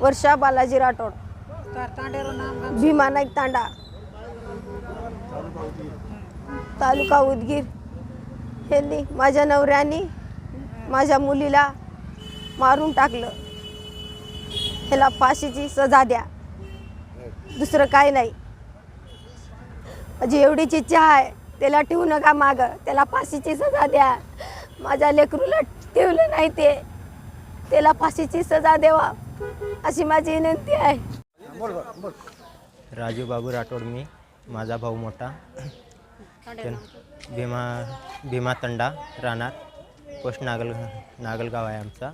वर्षा बालाजी राठोड. भीमा नाईक तांडा. तालुका उदगीर. यांनी माझ्या नवऱ्याने माझ्या मुलीला मारून टाकलं. ह्याला फाशीची सजा द्या. दुसरं काय नाही. माझी एवढीच इच्छा आहे त्याला ठेवू नका माग. त्याला फाशीची सजा द्या. माझ्या लेकरूला ठेवलं नाही ते. त्याला फाशीची सजा देवा अशी माझी विनंती आहे. राजू बाबू राठोड मी माझा भाऊ मोठा. भीमा भीमा तंडा राहणार. पोस्ट नागल नागलगाव आहे आमचा.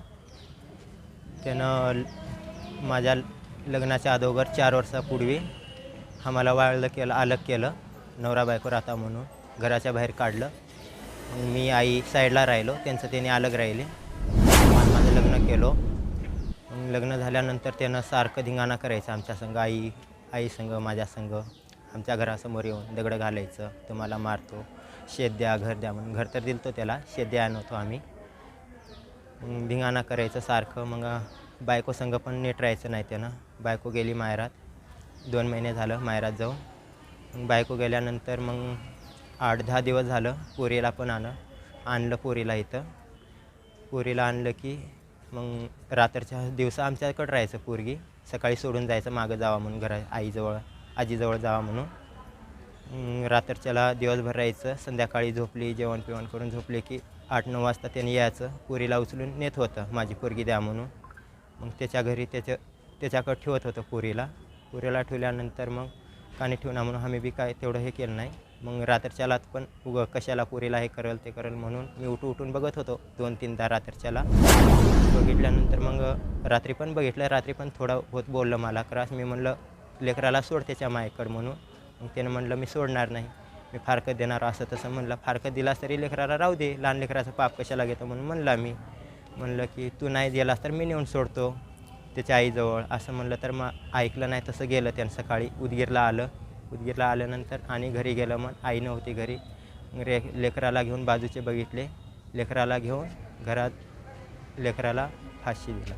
त्यानं माझ्या लग्नाच्या अगोदर चार वर्षापूर्वी आम्हाला वाळलं केलं अलग केलं. नवरा बायको राहता म्हणून घराच्या बाहेर काढलं. मी आई साईडला राहिलो त्यांचं त्याने अलग राहिले. लग्न झाल्यानंतर त्यानं सारखं धिंगाणा करायचं. आमच्या संघ आई आई संग माझ्या संग. आमच्या घरासमोर येऊन दगडं घालायचं. तुम्हाला मारतो. शेत द्या घर द्या म्हणून. घर तर दिलतो त्याला. शेत द्या नव्हतो आम्ही. धिंगाणा करायचं सारखं. मग बायको संघ पण नीट राहायचं नाही त्यानं. बायको गेली मायरात दोन महिने झालं मायरात जाऊन. मग बायको गेल्यानंतर मग आठ दहा दिवस झालं पोरीला पण आणलं. आणलं पोरीला इथं. पोरीला आणलं की मग रात्रच्या दिवसा आमच्याकडं राहायचं पोरगी. सकाळी सोडून जायचं मागं जावा म्हणून घरा आईजवळ आजीजवळ जावा म्हणून. रात्रीच्याला रात्रच्याला दिवसभर राहायचं. संध्याकाळी झोपली जेवण पिवण करून झोपले की आठ नऊ वाजता त्याने यायचं. पोरीला उचलून नेत होतं माझी पोरगी द्या म्हणून. मग त्याच्या घरी त्याच्या त्याच्याकडं ठेवत होतं पोरीला. पुरीला ठेवल्यानंतर मग कानी ठेवणार म्हणून आम्ही बी काय तेवढं हे केलं नाही. मग रात्रच्याला पण उगं कशाला पुरीला हे करेल ते करेल म्हणून मी उठू उठून बघत होतो दोन तीनदा रात्रच्याला. बघितल्यानंतर मग रात्री पण बघितलं रात्री पण थोडं होत बोललं मला क्रास मी म्हणलं लेकराला सोड त्याच्या मायकडं म्हणून. मग त्यानं म्हणलं मी सोडणार नाही मी फारकत देणार असं तसं. म्हणलं फारकत दिलास तरी लेकराला राहू दे लहान लेकराचं पाप कशाला घेतो? म्हणून म्हणला मी. म्हणलं की तू नाही दिलास तर मी नेऊन सोडतो त्याच्या आईजवळ. असं म्हणलं तर मग ऐकलं नाही तसं गेलं. त्यानं सकाळी उदगीरला आलं. उदगीरला आल्यानंतर आणि घरी गेलं मग आई नव्हती घरी. रे लेकराला घेऊन बाजूचे बघितले. लेकराला घेऊन घरात लेकराला फाशी दिला.